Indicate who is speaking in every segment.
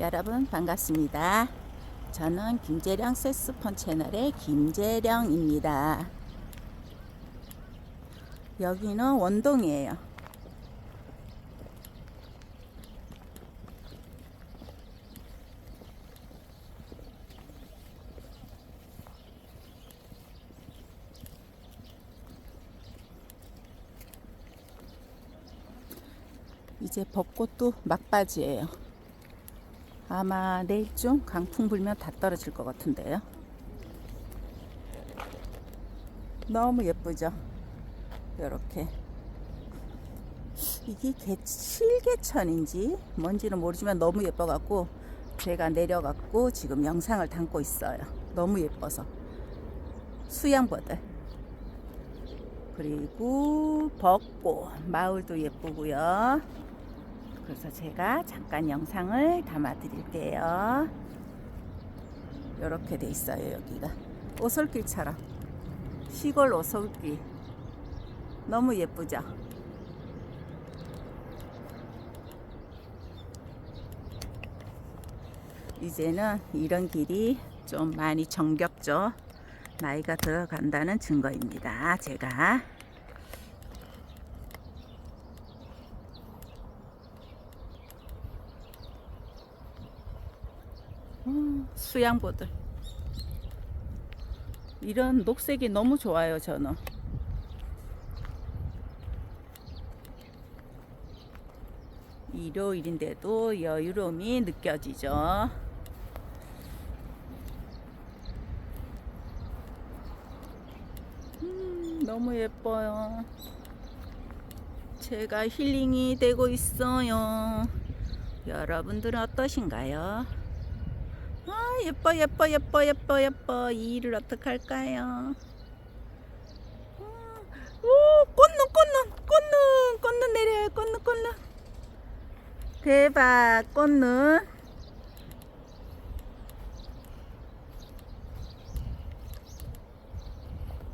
Speaker 1: 여러분 반갑습니다. 저는 김재령 세스폰 채널의 김재령입니다. 여기는 원동이에요. 이제 벚꽃도 막바지예요. 아마 내일쯤 강풍 불면 다 떨어질 것 같은데요. 너무 예쁘죠? 이렇게 이게 개, 실개천인지 뭔지는 모르지만 너무 예뻐갖고 제가 내려갖고 지금 영상을 담고 있어요. 너무 예뻐서 수양버들 그리고 벚꽃 마을도 예쁘고요. 그래서 제가 잠깐 영상을 담아 드릴게요. 이렇게 돼 있어요, 여기가. 오솔길처럼. 시골 오솔길. 너무 예쁘죠? 이제는 이런 길이 좀 많이 정겹죠? 나이가 들어간다는 증거입니다. 제가. 음, 수양보들. 이런 녹색이 너무 좋아요, 저는. 일요일인데도 여유로움이 느껴지죠. 음, 너무 예뻐요. 제가 힐링이 되고 있어요. 여러분들은 어떠신가요? 아 예뻐 예뻐 예뻐 예뻐 예뻐 이 일을 어떻게 할까요? 오 꽃눈 꽃눈 꽃눈 꽃눈 내려요 꽃눈 꽃눈 대박 꽃눈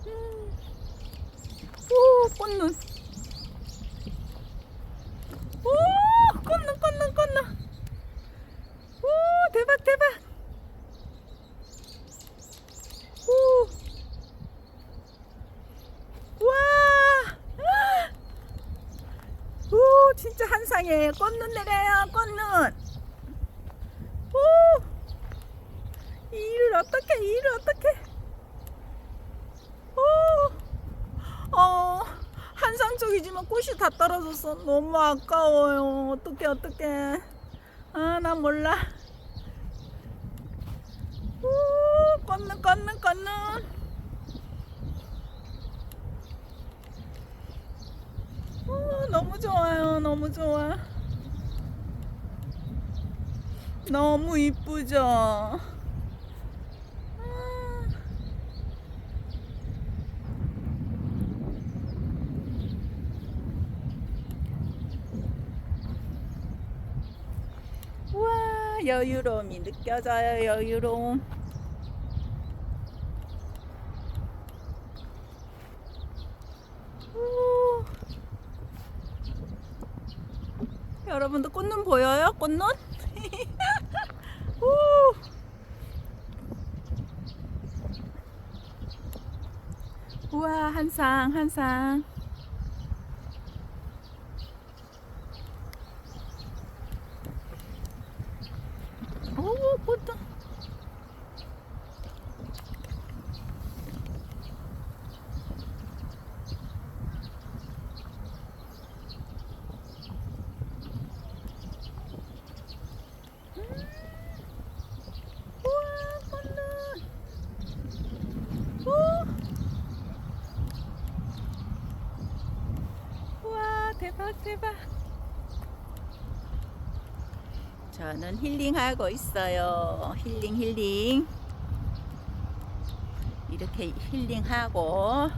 Speaker 1: 음. 오 꽃눈 오 꽃눈 꽃눈 꽃눈 오 대박 대박 오. 와. 오, 한상이에요. 꽃눈 내려요, 꽃눈. 오. 이 일을 어떻게, 이 일을 어떻게. 오. 어, 한상 쪽이지만 꽃이 다 떨어졌어. 너무 아까워요. 어떡해, 어떡해. 아, 나 몰라. 오, 걷는 걷는 걷는 오, 너무 좋아요 너무 좋아. 너무 이쁘죠? 아. 우와 여유로움이 느껴져요 여유로움 우. 여러분들 꽃눈 보여요? 꽃눈? 우. 우와 한상 한상 오 꽃눈 우와 꽃눈 오. 우와 대박 저는 힐링하고 있어요 힐링 힐링 이렇게 힐링하고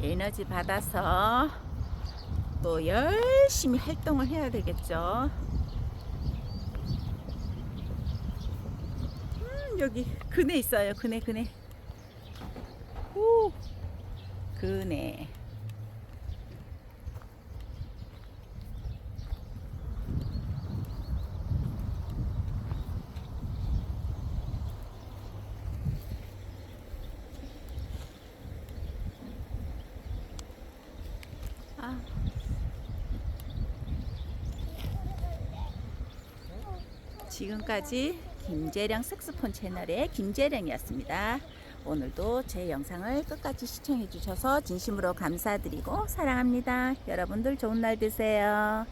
Speaker 1: 에너지 받아서 또 열심히 활동을 해야 되겠죠 여기 그네 있어요. 그네 그네. 오. 그네. 지금까지 김재령 색스폰 채널의 김재령이었습니다. 오늘도 제 영상을 끝까지 시청해 주셔서 진심으로 감사드리고 사랑합니다. 여러분들 좋은 날 되세요.